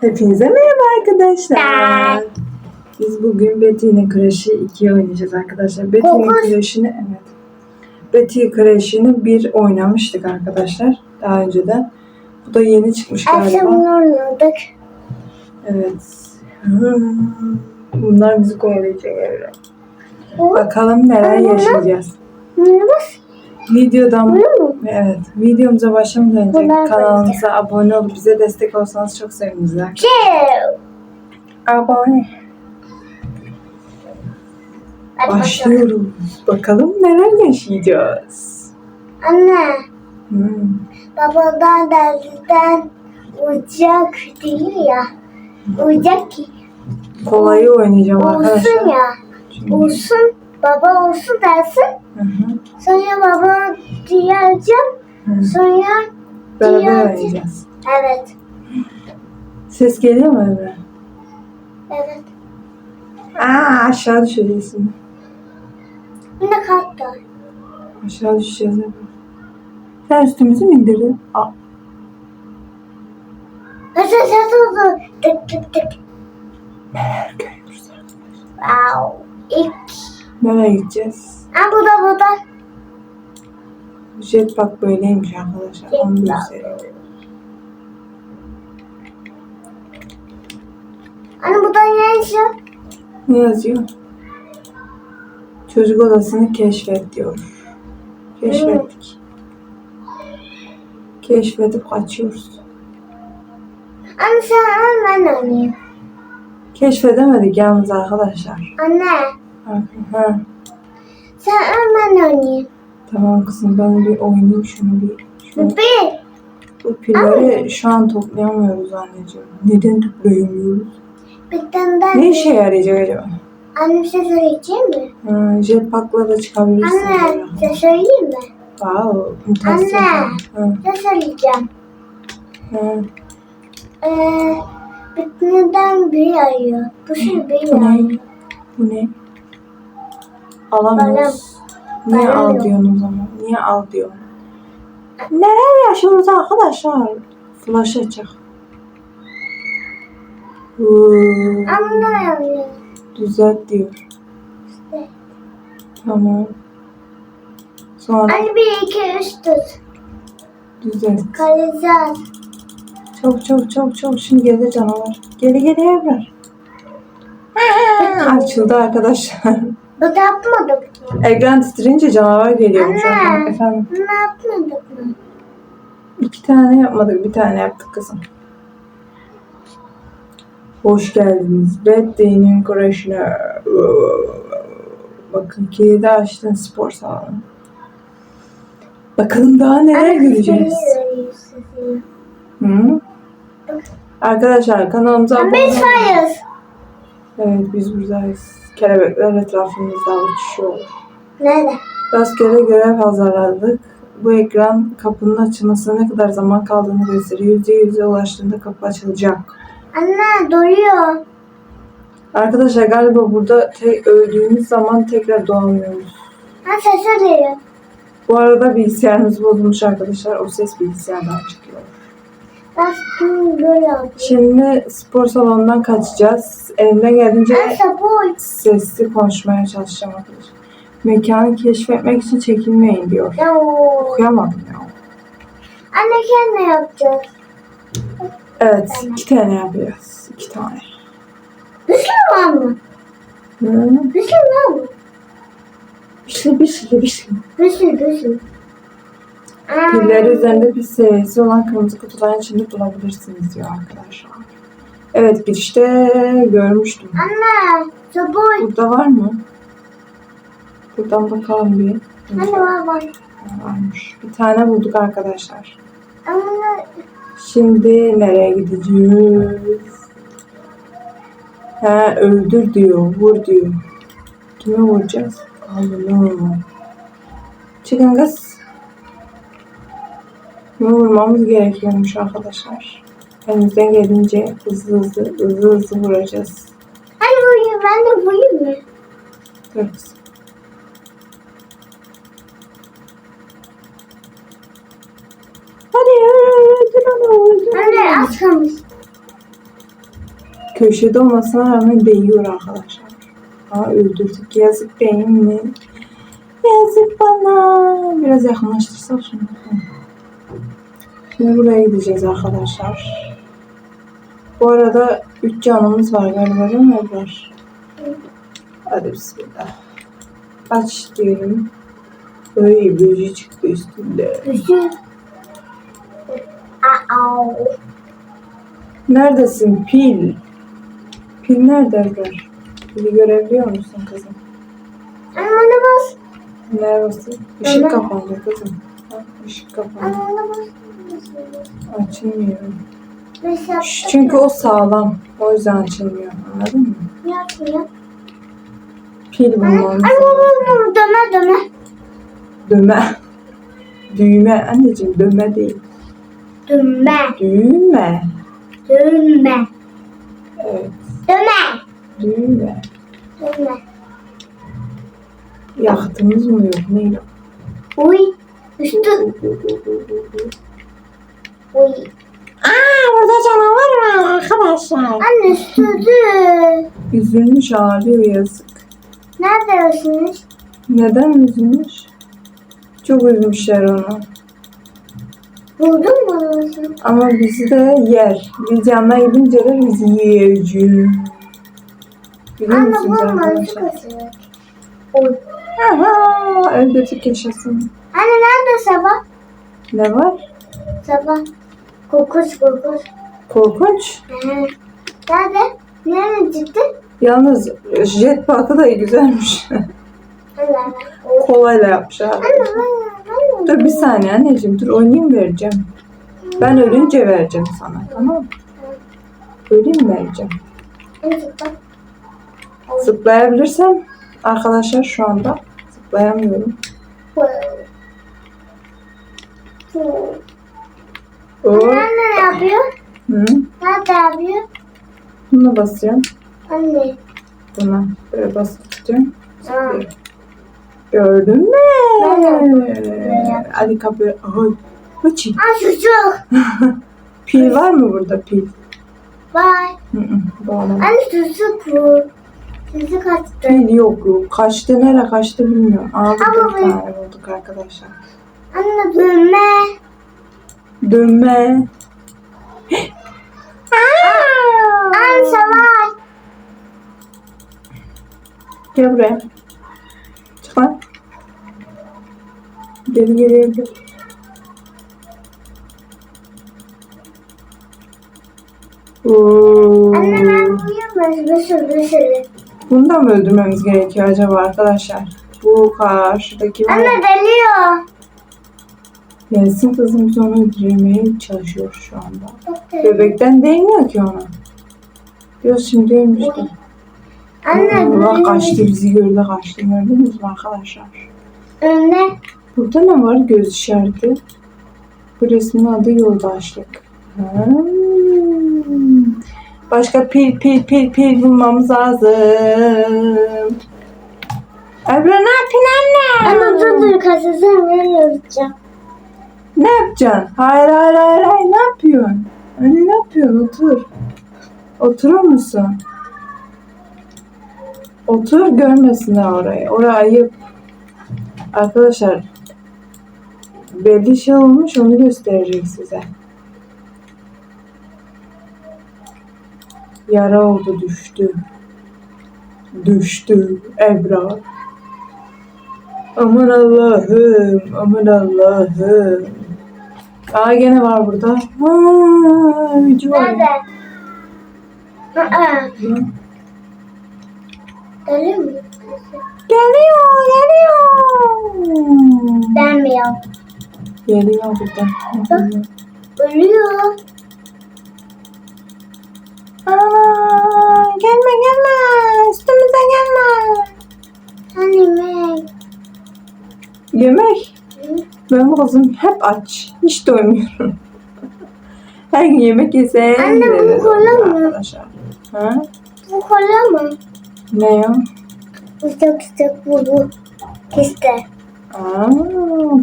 Hepinize merhaba arkadaşlar. Biz bugün Betty'nin Crash'ı 2'ye oynayacağız arkadaşlar. Betty'nin Dokuz. Crash'ını evet. Betty Crash'ını bir oynamıştık arkadaşlar daha önceden. Bu da yeni çıkmış Akşam galiba. oynadık. Evet. Hmm. Bunlar bizi kovalayacak. Bu Bakalım neler yaşayacağız. Nasıl? Videodan evet videomuza başlamadan önce Bunlar kanalımıza abone olup bize destek olsanız çok seviniriz. Abone. Hadi. Başlıyoruz. Bakalım neler yaşayacağız. Anne. Hmm. Babadan dersden uçak değil ya. Uçak. Kolayı oynayacağım Olsun arkadaşlar. ya. Çünkü- Olsun. Baba olsun dersin. Hı hı. Sonra baba diyeceğim. Hı. Sonra Beraber diyeceğim. oynayacağız. Evet. Ses geliyor mu Emre? Evet. Aa aşağı düşeceğiz şimdi. Bir de kalk da. Aşağı düşeceğiz Emre. Sen üstümüzü mü indirdin? Aa, Nasıl ses oldu? Tık tık tık. görüyoruz arkadaşlar. Wow. İlk. Nereye gideceğiz? Ha bu da bu da. Jetpack böyleymiş arkadaşlar. Onu gösteriyor. Anne bu da ne yazıyor? Ne yazıyor? Çocuk odasını keşfet diyor. Keşfettik. Keşfedip kaçıyoruz. Anne sen ben oynayayım. Keşfedemedik yalnız arkadaşlar. Anne Ha, sen al ben oynayayım. tamam kızım ben bir oynayayım şunu bir. Şunu, Bir. bu pilleri şu an toplayamıyoruz anneciğim. Neden toplayamıyoruz? Daha. Ne işe yarayacak acaba? Anne bir şey söyleyeceğim mi? Ha, jetpack'la da çıkabilirsin. Anne şey söyleyeyim mi? Wow, mutasyon. Anne. Şey söyleyeceğim. ha. Ee, bitmeden biri arıyor. Bu şey biri Bu ne? arıyor. Bu ne? Alamıyoruz. Niye Bana al yok. diyorsun o zaman? Niye al diyorsun? Neler yaşıyoruz arkadaşlar? Flash. Huu, Anne arıyor. Düzelt diyor. İşte. Tamam. Sonra Anne bir iki üç tut. düzelt. Kalacağız. Çabuk çabuk çabuk çabuk. Şimdi gelir canavar. Geri geri Ebrar. Açıldı arkadaşlar. Bu da yapmadık mı? Ekran titreyince canavar geliyormuş. Anne. Efendim. Ne yapmadık mı? İki tane yapmadık, bir tane yaptık kızım. Hoş geldiniz. Bad Day'nin Crash'ına. Bakın kilidi açtın spor salonu. Bakalım daha neler Anne, göreceğiz. Hı? Arkadaşlar kanalımıza abone Biz olun. varız. Evet biz buradayız. Kelebekler etrafımızda uçuşuyor. Nerede? Rastgele görev hazırladık. Bu ekran kapının açılmasına ne kadar zaman kaldığını gösteriyor. Yüzde yüze ulaştığında kapı açılacak. Anne doyuyor. Arkadaşlar galiba burada te- öldüğümüz zaman tekrar doğamıyoruz. Ha ses arıyor. Bu arada bilgisayarımız bozulmuş arkadaşlar. O ses bilgisayardan çıkıyor. Böyle. Şimdi spor salonundan kaçacağız. Elimden geldiğince Ben sesli konuşmaya çalışacağım arkadaşlar. Mekanı keşfetmek için çekinmeyin diyor. Ya. Okuyamadım ya. Anne kendi yapacağız. Evet, iki tane yapacağız. İki tane. Var mı? Hı? Var mı? Bir şey, bir şey, bir şey. Şey bir şey. Pilleri üzerinde bir seviyesi olan kırmızı kutuların içinde bulabilirsiniz diyor arkadaşlar. Evet girişte görmüştüm. Anne sabun. Burada var mı? Buradan bakalım bir. Anne var var. Varmış. Bir tane bulduk arkadaşlar. Anne Şimdi nereye gideceğiz? He öldür diyor, vur diyor. Kime vuracağız? Allah'ım. Çıkın kız. Kime vurmamız gerekiyormuş arkadaşlar. Elimizden gelince hızlı hızlı hızlı hızlı vuracağız. Anne vurayım ben de vurayım mı? Dur kızım. Hadi öldür onu öldür. Anne az kalmış. Köşede olmasına rağmen değiyor arkadaşlar. Aa öldürdük. Yazık değil mi? Yazık bana. Biraz yakınlaştırsak şunu. Şimdi buraya gideceğiz arkadaşlar. Bu arada 3 canımız var galiba değil mi Ebrar? Hadi bismillah. Aç diyorum. Ay böceği çıktı üstünde. Neredesin pil? Pil nerede Ebrar? Pili görebiliyor musun kızım? Anne bas. Neredesin? Işık Evet. kapandı kızım. Ha, ışık kapandı. Anne bas. Açılmıyor. Çünkü o sağlam. O yüzden açılmıyor. Anladın mı? Yapmıyor. Pil bulmamız lazım. anne, döne döne. Düğme. Anneciğim düğme değil. Dönme. Düğme. Dönme. Evet. Dönme. Düğme. Dönme. Yaktığımız mı yok? Ne yok? Uy. Üstü. Uy. Aa burada canavar var arkadaşlar. Anne üstü. Üzülmüş ağlıyor yazık. Neredesiniz? Neden üzülmüş? Çok üzmüşler onu. Buldun mu onu? Ama bizi de yer. Biz yanına gidince de bizi yiyecek. Biliyor Anne musunuz bulma. Çok arkadaşlar? ısırık. Uy. Aha, öldürdük yaşasın. Anne nerede sabah? Ne var? Sabah. Kokuş kokuş. Korkunç. Hı. Nerede? Nerede ciddi? Yalnız jetpack'ı da güzelmiş. Kolayla anne, anne. Dur bir saniye anneciğim dur oynayayım vereceğim. Ben ölünce vereceğim sana tamam mı? Öleyim vereceğim. Zıplayabilirsem arkadaşlar şu anda zıplayamıyorum. Anne ne yapıyor? Hı. Nerede yapıyor? Buna basıyorum. Anne. Buna böyle basıp tutuyorum. Aa. Gördün mü? Ben de. Ali kapı. Ay. Hıçı. Aa çocuk. Pil var mı burada pil? Vay. Hı hı. Bağlama. Anne çocuk bu. Çocuk attı. Pil yok yok. Kaçtı nereye kaçtı bilmiyorum. Burada Ama tane bulduk arkadaşlar. Anne dönme. Dönme. Anne savaş. Gel buraya. Çık lan. Geri geri gel. Oo. Anne ben uyuyorum. Bir sürü. Bunu da mı öldürmemiz gerekiyor acaba arkadaşlar? Bu karşıdaki. Anne deliyor. Gelsin kızım biz onu öldürmeye çalışıyor şu anda. Bebekten değmiyor ki ona. Diyor şimdi ölmüştü. Anne Allah kaçtı bizi gördü kaçtı gördünüz mü arkadaşlar? Önde. Burada ne var göz işareti? Bu resmin adı yoldaşlık. Hmm. Başka pil pil pil pil bulmamız lazım. Ebra ne yapıyorsun anne? Anne dur dur kasasını ben. Ne yapacaksın? Hayır hayır hayır hayır ne yapıyorsun? Anne ne yapıyorsun? Otur. Oturur musun? Otur görmesinler orayı. Oraya ayıp. Arkadaşlar belli şey olmuş onu gösterecek size. Yara oldu düştü. Düştü Ebra. Aman Allah'ım, aman Allah'ım. Aa gene var burada. Aa, ücü var. Nerede? Aa, deli mi? Geliyor, geliyor. Denmiyor. Geliyor burada. Ölüyor. Aa, gelme gelme. Üstümüze gelme. Sen yemek. Yemek. Ben bu kızım hep aç. Hiç doymuyorum. Her gün yemek yesem. Anne, bu kola mı? Arkadaşlar. Ha? Bu kola mı? Ne ya? Sıcak sıcak bu bu. İşte. Aa,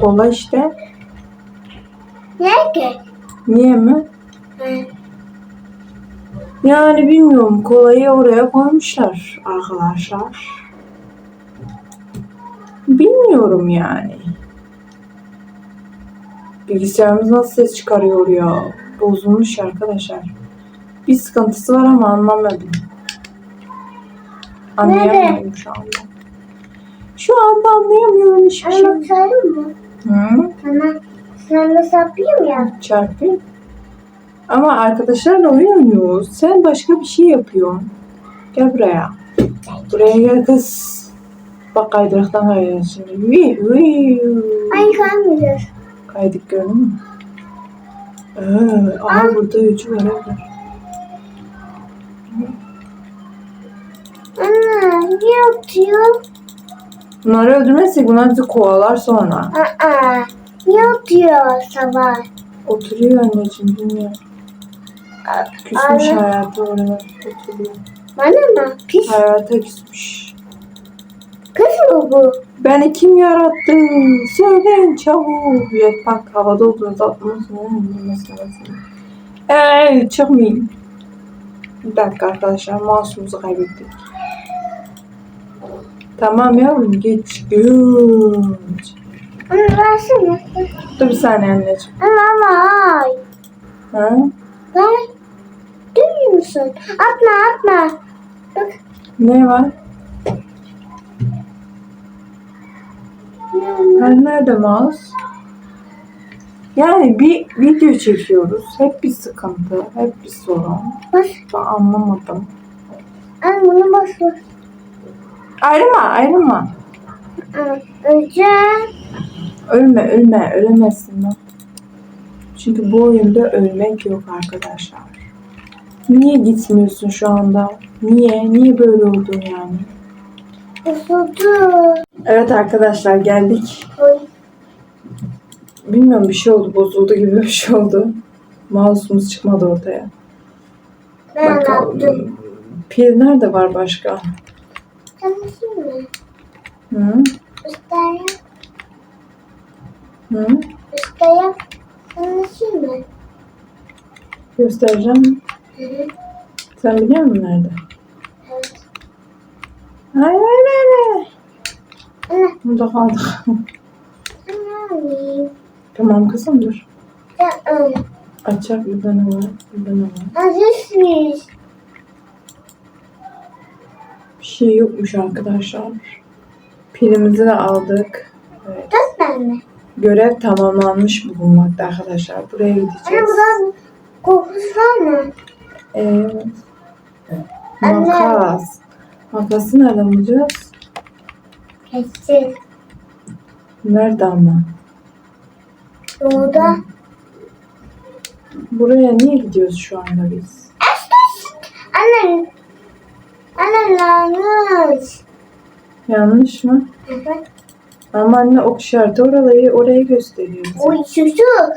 kola işte. Nerede? Niye mi? Ha. Yani bilmiyorum kolayı oraya koymuşlar arkadaşlar. Bilmiyorum yani. Bilgisayarımız nasıl ses çıkarıyor ya? Bozulmuş arkadaşlar. Bir sıkıntısı var ama anlamadım. Anlayamıyorum şu anda. Şu anda anlayamıyorum hiçbir şey. Anne sarayım mı? Hı? Sana sana sapayım ya. Çarpı. Ama arkadaşlarla oyun oynuyoruz. Sen başka bir şey yapıyorsun. Gel buraya. Buraya gel kız. Bak. Vii, vii. Ay kalmayacağız. Kaydık gördün mü? Ee, aha burada üçü var. evet. Anne ne atıyor? Bunları öldürmezsek bunlar bizi kovalar sonra. Aa, ne atıyor sabah? Oturuyor anneciğim bilmiyorum. Küsmüş Anne. hayata orada oturuyor. Bana mı? Pis Hayata küsmüş. Kız mı bu? Beni kim yarattı? Söyleyin çabuk. Evet bak havada olduğunuz meselesi. Eee çıkmayın. Bir dakika arkadaşlar masumumuzu kaybettik. Tamam yavrum geç geç. Anne versene. Dur bir saniye anneciğim. Anne ama ay. Ha? Ver. Duyuyor musun? Atma atma. Bak. Ne var? Ha, nerede mouse? Yani bir video çekiyoruz. Hep bir sıkıntı, hep bir sorun. Bas. Ben anlamadım. Anne bunu bas bas. Ayrılma, ayrılma. Öleceğim. Ölme, ölme, ölemezsin lan. Çünkü bu oyunda ölmek yok arkadaşlar. Niye gitmiyorsun şu anda? Niye? Niye böyle oldun yani? Bozuldu. Evet arkadaşlar geldik. Oy. Bilmiyorum bir şey oldu, bozuldu gibi bir şey oldu. Mouse'umuz çıkmadı ortaya. Ben Bakalım. yaptım. Pil nerede var başka? Tanışayım mı? Hı? Ustaya. Hı? Ustaya. Tanışayım mı? Göstereceğim. Hı hı. Sen biliyor musun nerede? Evet. Hayır hayır hayır. Anne. Burada kaldık. Anne tamam kızım dur. Anne. Açak burada ne var? Burada ne var? Azizmiş. Bir şey yokmuş arkadaşlar. Pilimizi de aldık. Evet. Dört tane. Görev tamamlanmış bulunmakta arkadaşlar. Buraya Anne gideceğiz. burada kokusu var mı? Evet. Anne. Makas. Makası nereden bulacağız? Kesin. Nerede ama? Doğuda. Buraya niye gidiyoruz şu anda biz? Anne. Anne yanlış. Yanlış mı? Evet. Ama anne ok işareti orayı, orayı gösteriyor. bize. Oy çocuk.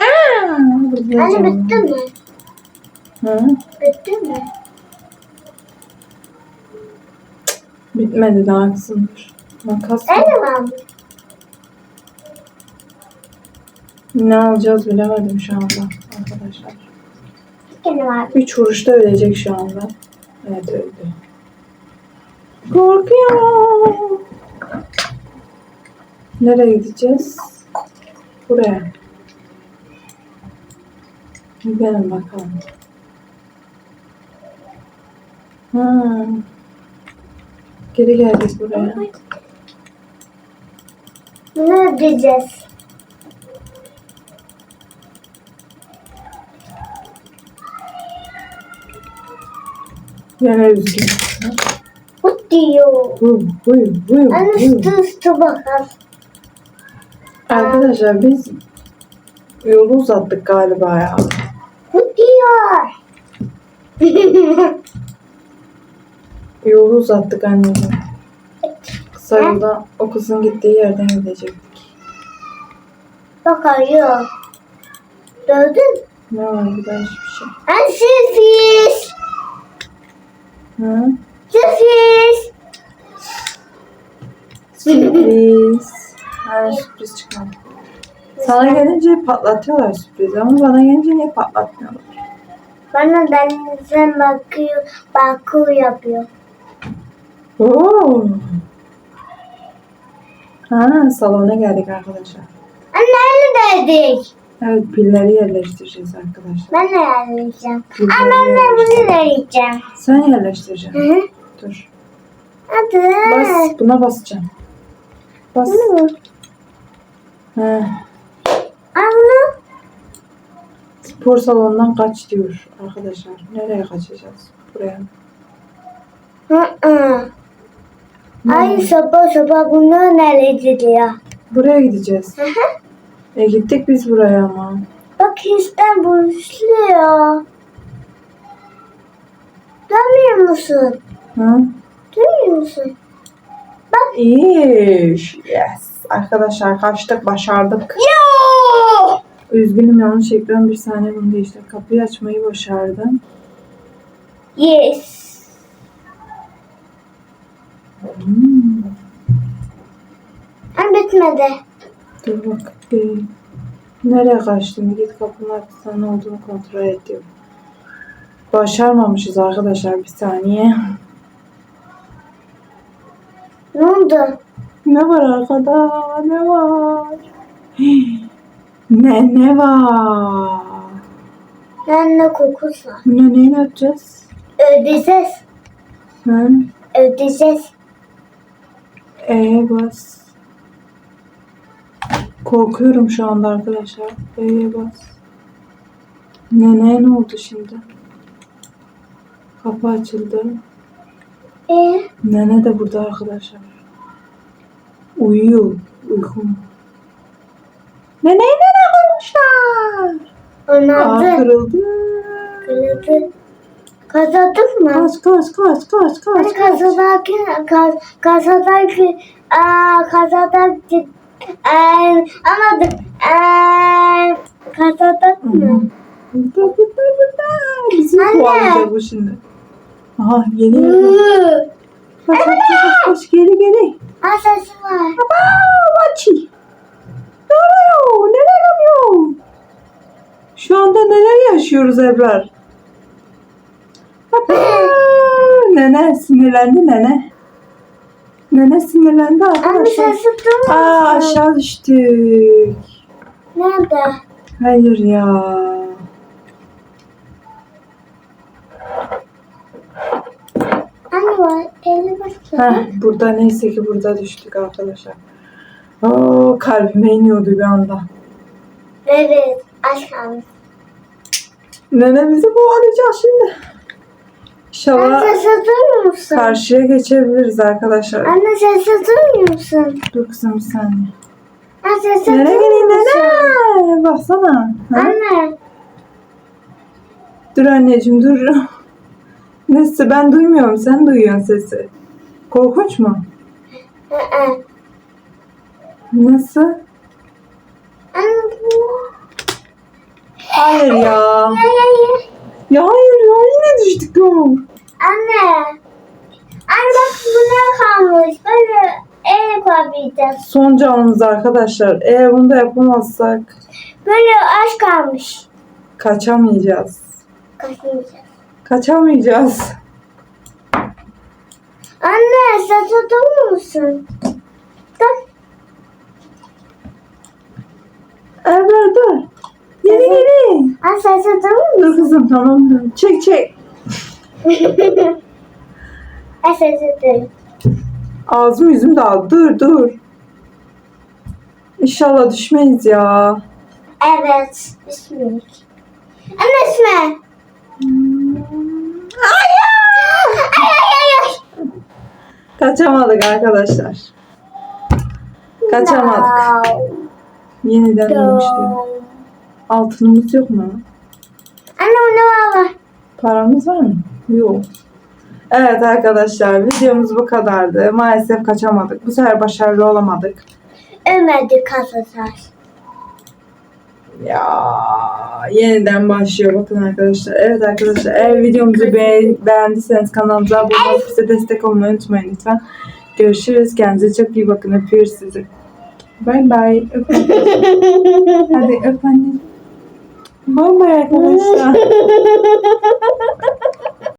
Aa, burada Anne canım. bitti mi? Hı? Bitti mi? Bitmedi daha kızım. Makas Anne mi aldın? ne alacağız bilemedim şu anda arkadaşlar. Kere var. Üç vuruşta ölecek şu anda. Evet öldü. Korkuyorum. Nereye gideceğiz? Buraya. Gidelim bakalım. Ha. Geri geldik buraya. Ne ödeyeceğiz? Yine üzgün. Bu diyor. Vuy, vuy, Anne vuy. üstü üstü bakalım. Arkadaşlar biz yolu uzattık galiba ya. Bu diyor. Yolu uzattık anneciğim. Kısa yolda o kızın gittiği yerden gidecektik. Bakıyor. Gördün? Ne var burada hiçbir şey. Anne sürpriz. Hı? Sürpriz. Sürpriz. Hayır sürpriz çıkmadı. Sana gelince patlatıyorlar sürprizi ama bana gelince niye patlatmıyorlar? Bana denizden bakıyor, bakıyor yapıyor. Oo. Ha, salona geldik arkadaşlar. Anne dedik. Evet pilleri yerleştireceğiz arkadaşlar. Ben de yerleyeceğim. Pilleri Ama ben de bunu vereceğim. Sen Hı yerleştireceksin. hı. Dur. Hadi. Bas, buna basacağım. Bas. Hı. Ha, Anne. spor salonundan kaç diyor arkadaşlar. Nereye kaçacağız? Buraya. Hı hı. Ay sabah sabah bunu nereye gidiyor? Buraya gideceğiz. Hı hı. E gittik biz buraya ama. Bak İstanbul işliyor. Görmüyor musun? Ha? Duyuyor musun? İyi. Yes. Arkadaşlar kaçtık, başardık. Yo! Üzgünüm yanlış ekran bir saniye bunu değiştir. Kapıyı açmayı başardım. Yes. Hmm. Ama bitmedi. Dur bak. Bir... Nereye kaçtın? Git kapının arkasında ne olduğunu kontrol et diyor. Başarmamışız arkadaşlar bir saniye. Ne oldu? Ne var arkada? Ne var? Ne ne var? Ben ne kokusu var? Ne neyi yapacağız? Ödeyeceğiz. Ha? Ödeyeceğiz. E'ye bas. Korkuyorum şu anda arkadaşlar. E'ye bas. Ne ne oldu şimdi? Kapı açıldı. Ee, Nene de burada arkadaşlar. Uyuyor. Uykum. Neneyi nereye koymuşlar? Aa onardı. kırıldı. Kırıldı. Kazadın mı? Kaç kaç kaç kaç Hani kaç kaç. kazadaki, kaz, kazadaki, aa, kazadaki, eee, anladım. Eee, kazadak mı? Burada burada burada. Bizi Anne. kovalayacak bu şimdi. Aha geliyor. Iıı. Kaç kaç kaç kaç geri geri. Aa, sesi var. Baba maçı. Ne oluyor? Neler oluyor? Şu anda neler yaşıyoruz Ebrar? Nene sinirlendi nene. Nene sinirlendi Anne arkadaşlar. duymuyor Aa aşağı düştük. Nerede? Hayır ya. Anne var. Eli basıyor. Heh, burada neyse ki burada düştük arkadaşlar. Oo, kalbime iniyordu bir anda. Evet. Aşkım. Nene bizi kovalayacak şimdi. İnşallah Anne sesi duymuyor musun? karşıya geçebiliriz arkadaşlar. Anne sesi duymuyor musun? Dur kızım bir saniye. Anne sesi Nereye duymuyor geleyim musun? nene? Baksana. Ha? Anne. Dur anneciğim dur. Neyse ben duymuyorum sen duyuyorsun sesi. Korkunç mu? Hı hı. Nasıl? Anne. Hayır ya. Ay, ay, ay. Ya hayır ya yine düştük ya. Anne. Anne bak bu ne kalmış? Böyle el koyabileceğiz. Son canımız arkadaşlar. Eğer bunu da yapamazsak Böyle aç kalmış. kaçamayacağız. Kaçmayacağız. Kaçamayacağız. Anne sesi duymuyor musun? Dur. Ebrar dur. Geri geri. Anne sesi duymuyor Dur kızım tamam dur. Çek çek. musun? Anne sesi duymuyor. Ağzım yüzüm dağıldı. Dur dur. İnşallah düşmeyiz ya. Evet. Bismillah. Anne ismi. Ay ay ay ay. Kaçamadık arkadaşlar. Kaçamadık. Yeniden dönmüştüm. Altınımız yok mu? Anne ne var? Paramız var mı? Yok. Evet arkadaşlar videomuz bu kadardı. Maalesef kaçamadık. Bu sefer başarılı olamadık. Ölmedi kasasar. Ya yeniden başlıyor bakın arkadaşlar. Evet arkadaşlar eğer videomuzu be- beğendiyseniz kanalımıza abone olup bize destek olmayı unutmayın lütfen. Görüşürüz. Kendinize çok iyi bakın. Öpüyoruz sizi. Bay bay. Öp. Hadi öp anne. Bay bay arkadaşlar.